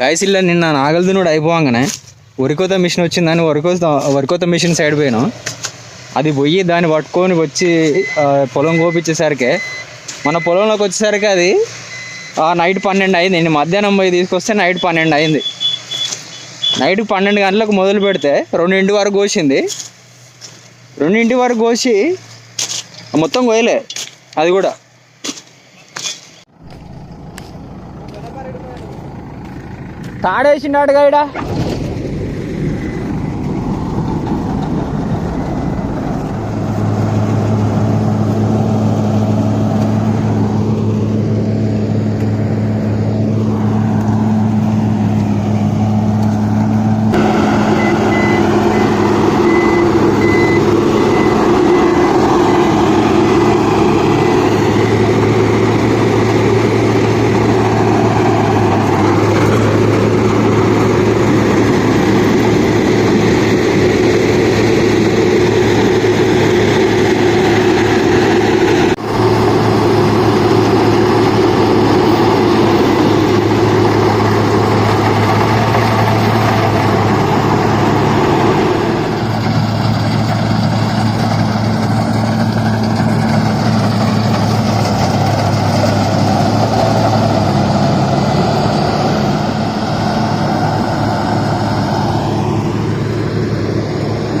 గాయసిల్ల నిన్న నాగలదునుడు అయిపోగానే వరికోత మిషన్ వచ్చిందని వరికోత వరికోత మిషన్ సైడ్ పోయినాం. అది పోయి దాన్ని పట్టుకొని వచ్చి పొలం కోపించేసరికి మన పొలంలోకి వచ్చేసరికి అది నైట్ పన్నెండు అయింది. నేను మధ్యాహ్నం పోయి తీసుకొస్తే నైట్ పన్నెండు అయింది. నైట్ పన్నెండు గంటలకు మొదలు పెడితే రెండింటి వరకు కోసింది. రెండింటి వరకు కోసి మొత్తం కోయలే అది కూడా. తాడేసిండాడు గైడా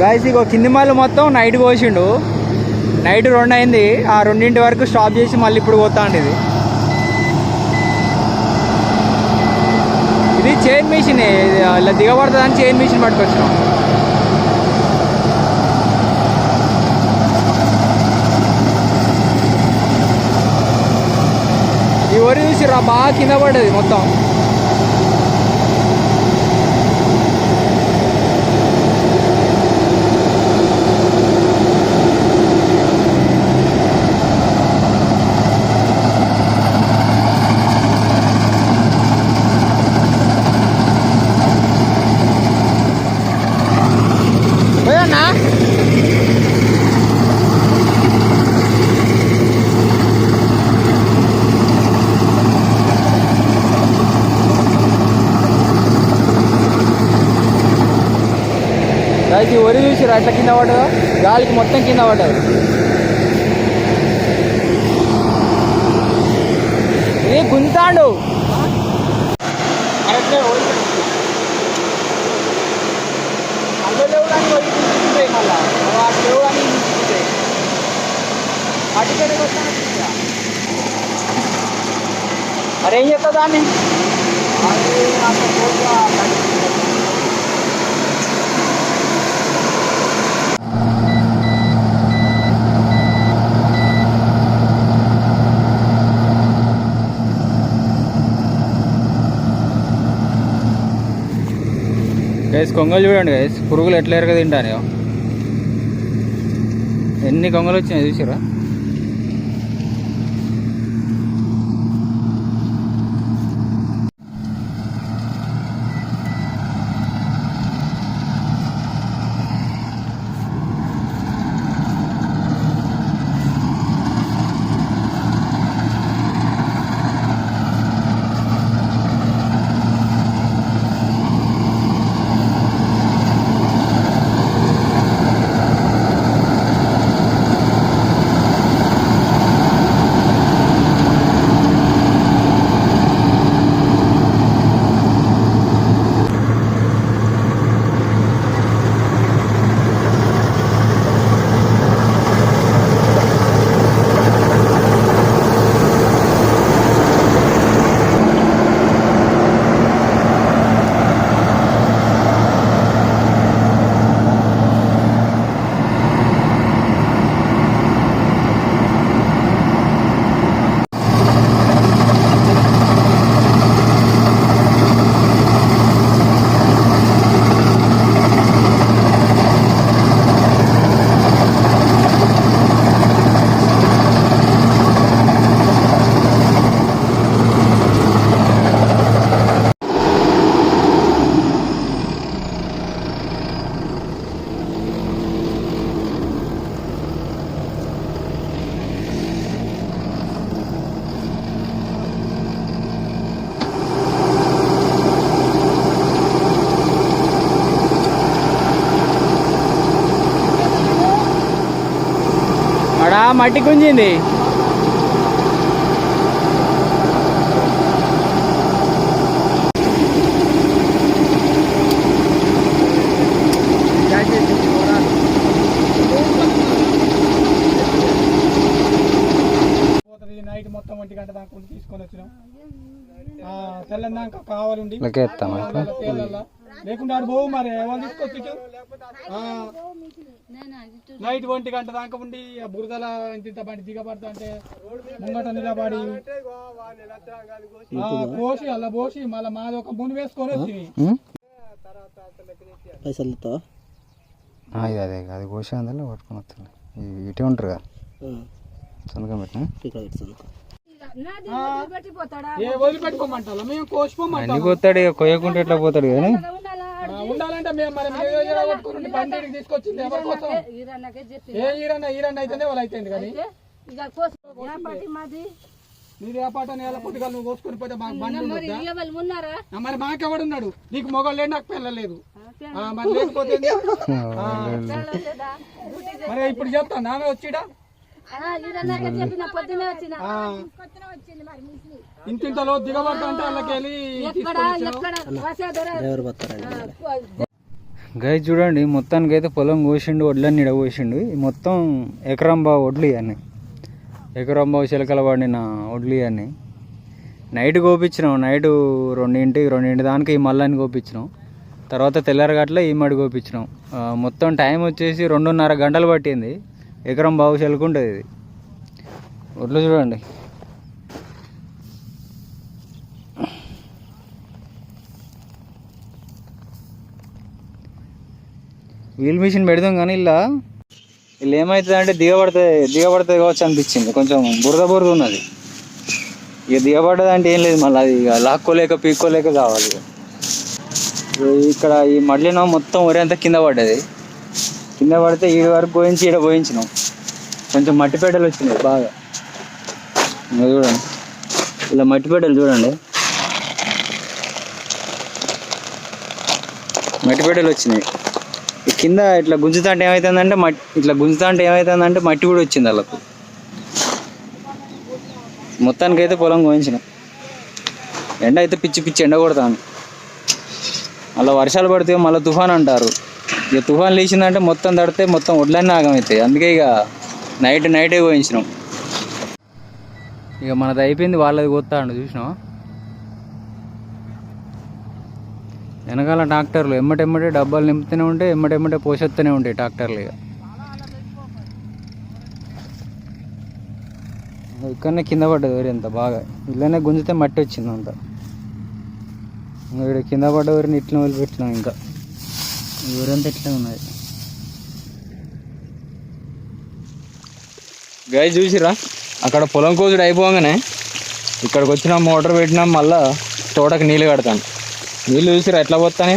గాయస్ ఇగో కింది మళ్ళీ మొత్తం నైట్ కోసిండు నైట్ రెండు అయింది ఆ రెండింటి వరకు స్టాప్ చేసి మళ్ళీ ఇప్పుడు పోతా ఇది. ఇది చైన్ మిషన్ ఇలా దిగబడుతుందని చైన్ మిషన్ పట్టుకొచ్చినాం. ఈ వరి చూసి రా బాగా కింద పడ్డది మొత్తం. వరి చూసి అట్లా కింద పడ్డదా? గాలికి మొత్తం కింద పడ్డది. ఇది గుంతాడు? అందులో లేవు కానీ పోయి తీసుకుంటాయి మళ్ళా అటు లేవు కానీ తీసుకుంటాయి అటుకెళ్ళి వస్తాను మరి ఏం చెప్తా దాన్ని అది నాకు కోరిక గైస్ కొంగలు చూడండి గైస్ పురుగులు ఎట్లా ఎరగ తింటాను ఎన్ని కొంగలు వచ్చినాయి చూసారా మట్టి గుంజింది. నైట్ మొత్తం ఒంటి గంట దాకా తీసుకొని వచ్చినాం. తెల్లందాక కావాలండి. ఆడు పోవు మరి. ఎవరు తీసుకొచ్చి నైట్ ఒంటి గంట దాకా ఉండి ఆ బురదల ఇంత ఇంత బండి దిగబడతా అంటే ముంగట నిలబడి. పోసి అలా పోసి మళ్ళీ మాది ఒక ముని వేసుకొని వచ్చింది. పైసలతో ఇది అదే అది కోసే అందులో పట్టుకొని వస్తుంది. ఇటే ఉంటారుగా? సొనకం పెట్టిన? ఇక్కడ వదిలిపెట్టుకోమంటారా మేము పోతాడు ఇక కొయ్యకుంటే ఎట్లా పోతాడు కానీ ఉండాలంటే మేము మరి మేము ఏదో కొట్టుకుని బండి ఈడికి తీసుకొచ్చింది ఎవరి కోసం? ఏ ఈరన్న ఈరన్న అయితేనే వాళ్ళు అయిపోయింది కానీ. నీది ఏ పాట నేల పుట్టుగా నువ్వు కోసుకొని పోతే మాకు బండి మరి మాకెవడున్నాడు? నీకు మొగలు లేదు నాకు పిల్ల లేదు ఆ, మరి లేకపోతే మరి ఇప్పుడు చెప్తా నామే వచ్చిడా? ఆ, ఇంత ఇంతలో దిగబడతా అంటే వాళ్ళకి వెళ్ళి తీసుకొని వచ్చినావు. డ్రైవర్ పోతారండి గై చూడండి మొత్తానికి అయితే పొలం కోసిండు వడ్లన్నీ ఇడ కోసిండు. ఈ మొత్తం ఎకరం బావ వడ్లు ఇవన్నీ. ఎకరం బావ చిలకల పడిన వడ్లు ఇవన్నీ. నైట్ కోపించినాం నైట్ రెండింటి రెండింటి దానికి ఈ మల్లాన్ని కోపించినాం. తర్వాత తెల్లారగట్ల ఈ మడి కోపించినాం. మొత్తం టైం వచ్చేసి రెండున్నర గంటలు పట్టింది. ఎకరం బాగు చిలకుంటుంది ఇది. ఒట్లు చూడండి. వీల్ మిషన్ పెడదాం కానీ ఇలా ఇలా ఏమవుతుంది అంటే దిగబడుతుంది దిగబడుతుంది కావచ్చు అనిపించింది. కొంచెం బురద బురద ఉన్నది. ఇక దిగబడ్డది అంటే ఏం లేదు మళ్ళీ అది ఇక లాక్కోలేక పీక్కోలేక కావాలి. ఇక్కడ ఈ మడ్లిన మొత్తం వరి అంతా కింద పడ్డది. కింద పడితే ఈ వరకు పోయించి ఈడ పోయించినాం. కొంచెం మట్టి పెట్టెలు వచ్చినాయి బాగా. ఇంకా చూడండి. ఇలా మట్టి పెట్టెలు చూడండి. మట్టి పెట్టెలు వచ్చినాయి. కింద ఇట్లా గుంజుతా అంటే ఏమవుతుందంటే మట్టి ఇట్లా గుంజుతా అంటే ఏమవుతుందంటే మట్టి కూడా వచ్చింది వాళ్ళకు. మొత్తానికైతే పొలం కోయించిన. ఎండ అయితే పిచ్చి పిచ్చి ఎండ కొడతాను మళ్ళీ వర్షాలు పడితే మళ్ళీ తుఫాన్ అంటారు. ఇక తుఫాన్ లేచిందంటే మొత్తం తడితే మొత్తం వడ్లన్నీ ఆగమవుతాయి అందుకే ఇక నైట్ నైటే పోయించినాం. ఇక మనది అయిపోయింది వాళ్ళది కోస్తాడు చూసినాం వెనకాల ట్రాక్టర్లు ఎమ్మటెమ్మటే డబ్బాలు నింపుతూనే ఉంటే ఎమ్మటెమ్మటే పోసేస్తూనే ఉంటాయి ట్రాక్టర్లు ఇక. ఇక్కడనే కింద పడ్డది వరి అంత బాగా. ఇళ్ళనే గుంజితే మట్టి వచ్చింది అంత ఇంకా ఇక్కడ కింద పడ్డ వరిని ఇట్లా వదిలిపెట్టినాం ఇంకా. అంతా ఇట్లే ఉన్నది. గాయ చూసిరా అక్కడ పొలం కోసుడు అయిపోగానే ఇక్కడికి వచ్చిన మోటార్ పెట్టినాం మళ్ళా తోటకి నీళ్ళు కడతాను. నీళ్ళు చూసిరా ఎట్లా పోతానే?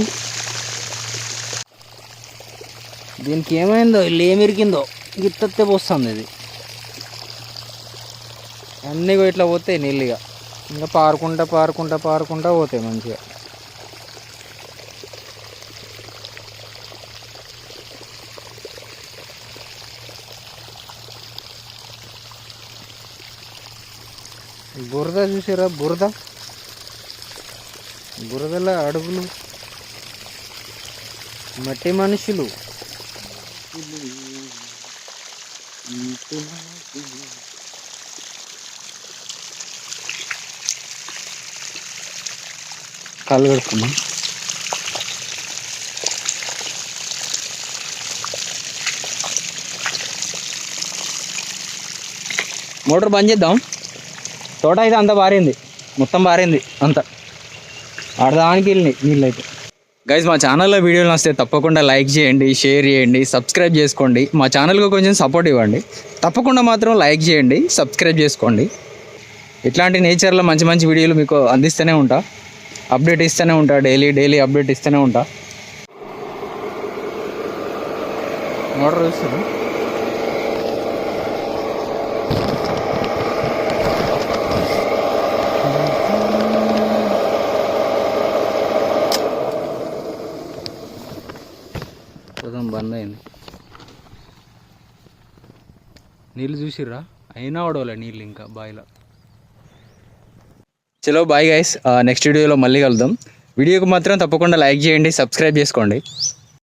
దీనికి ఏమైందో? ఇల్లు ఏమిరికిందో గిత్తత్తే పోస్తుంది ఇది. అన్నీ ఇట్లా పోతాయి నీళ్ళు ఇక ఇంకా పారుకుంటా పారుకుంటా పారుకుంటా పోతాయి మంచిగా. బురద చూసారా బురద? బురదల అడుగులు. మట్టి మనుషులు. కాలు కడుక్కున్నాం మోటార్ బంద్ చేద్దాం. తోట అయితే అంత బారింది. మొత్తం బారింది అంత. ఆడదానికి వెళ్ళినాయి నీళ్ళు అయితే గైజ్ మా ఛానల్లో వీడియోలు వస్తే తప్పకుండా లైక్ చేయండి షేర్ చేయండి సబ్స్క్రైబ్ చేసుకోండి. మా ఛానల్కి కొంచెం సపోర్ట్ ఇవ్వండి. తప్పకుండా మాత్రం లైక్ చేయండి సబ్స్క్రైబ్ చేసుకోండి. ఇట్లాంటి నేచర్లో మంచి మంచి వీడియోలు మీకు అందిస్తూనే ఉంటా. అప్డేట్ ఇస్తూనే ఉంటా డైలీ డైలీ అప్డేట్ ఇస్తూనే ఉంటా. మోటార్ చూస్తున్నాను అయింది నీళ్ళు చూసిర్రా? అయినా వడవలే నీళ్ళు ఇంకా బాయిలో. చలో బాయ్ గైస్. నెక్స్ట్ వీడియోలో మళ్ళీ కలుద్దాం. వీడియోకి మాత్రం తప్పకుండా లైక్ చేయండి సబ్స్క్రైబ్ చేసుకోండి.